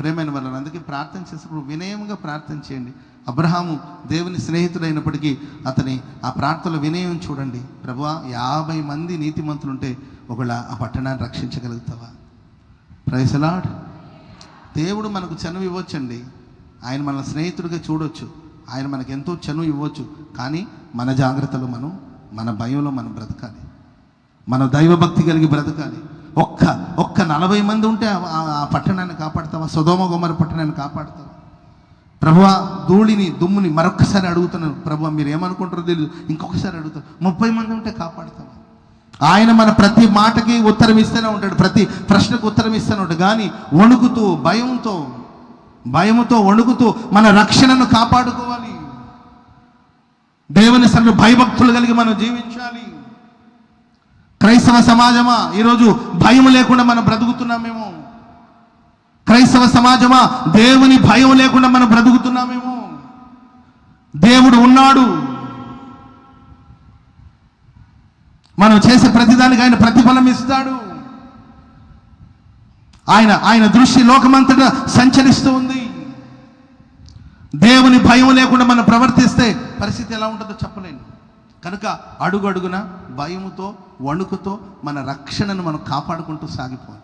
ప్రేమైన వాళ్ళు అందుకే ప్రార్థన చేసినప్పుడు వినయంగా ప్రార్థన చేయండి. అబ్రహాము దేవుని స్నేహితుడైనప్పటికీ అతని ఆ ప్రార్థనలో వినయం చూడండి. ప్రభువా యాభై మంది నీతిమంతులుంటే ఒకళ్ళ ఆ పట్టణాన్ని రక్షించగలుగుతావా? ప్రైసలాడ్ దేవుడు మనకు చనువు ఇవ్వచ్చండి. ఆయన మన స్నేహితుడిగా చూడొచ్చు. ఆయన మనకు ఎంతో చనువు ఇవ్వచ్చు. కానీ మన జాగ్రత్తలో మనం మన భయంలో మనం బ్రతకాలి. మన దైవభక్తి కలిగి బ్రతకాలి. ఒక్క ఒక్క నలభై మంది ఉంటే ఆ- పట్టణాన్ని కాపాడు సుధోమ గుమ్మరి పట్టణాన్ని కాపాడుతావా ప్రభు ధూళిని దుమ్ముని మరొకసారి అడుగుతున్నాను. ప్రభు మీరు ఏమనుకుంటారో తెలియదు ఇంకొకసారి అడుగుతారు ముప్పై మంది ఉంటే కాపాడుతాం ఆయన మన ప్రతి మాటకి ఉత్తరం ఇస్తూనే ఉంటాడు. ప్రతి ప్రశ్నకు ఉత్తరం ఇస్తూనే ఉంటాడు. కానీ వణుకుతూ భయంతో భయముతో వణుకుతూ మన రక్షణను కాపాడుకోవాలి. దేవుని సన్ను భయభక్తులు కలిగి మనం జీవించాలి. క్రైస్తవ సమాజమా? ఈరోజు భయం లేకుండా మనం బ్రతుకుతున్నామేమో క్రైస్తవ సమాజమా? దేవుని భయం లేకుండా మనం బ్రతుకుతున్నామేమో దేవుడు ఉన్నాడు. మనం చేసే ప్రతిదానికి ఆయన ప్రతిఫలం ఇస్తాడు. ఆయన ఆయన దృష్టి లోకమంతటా సంచరిస్తూ ఉంది. దేవుని భయం లేకుండా మనం ప్రవర్తిస్తే పరిస్థితి ఎలా ఉంటుందో చెప్పలేను. కనుక అడుగు అడుగున భయముతో వణుకుతో మన రక్షణను మనం కాపాడుకుంటూ సాగిపోవాలి.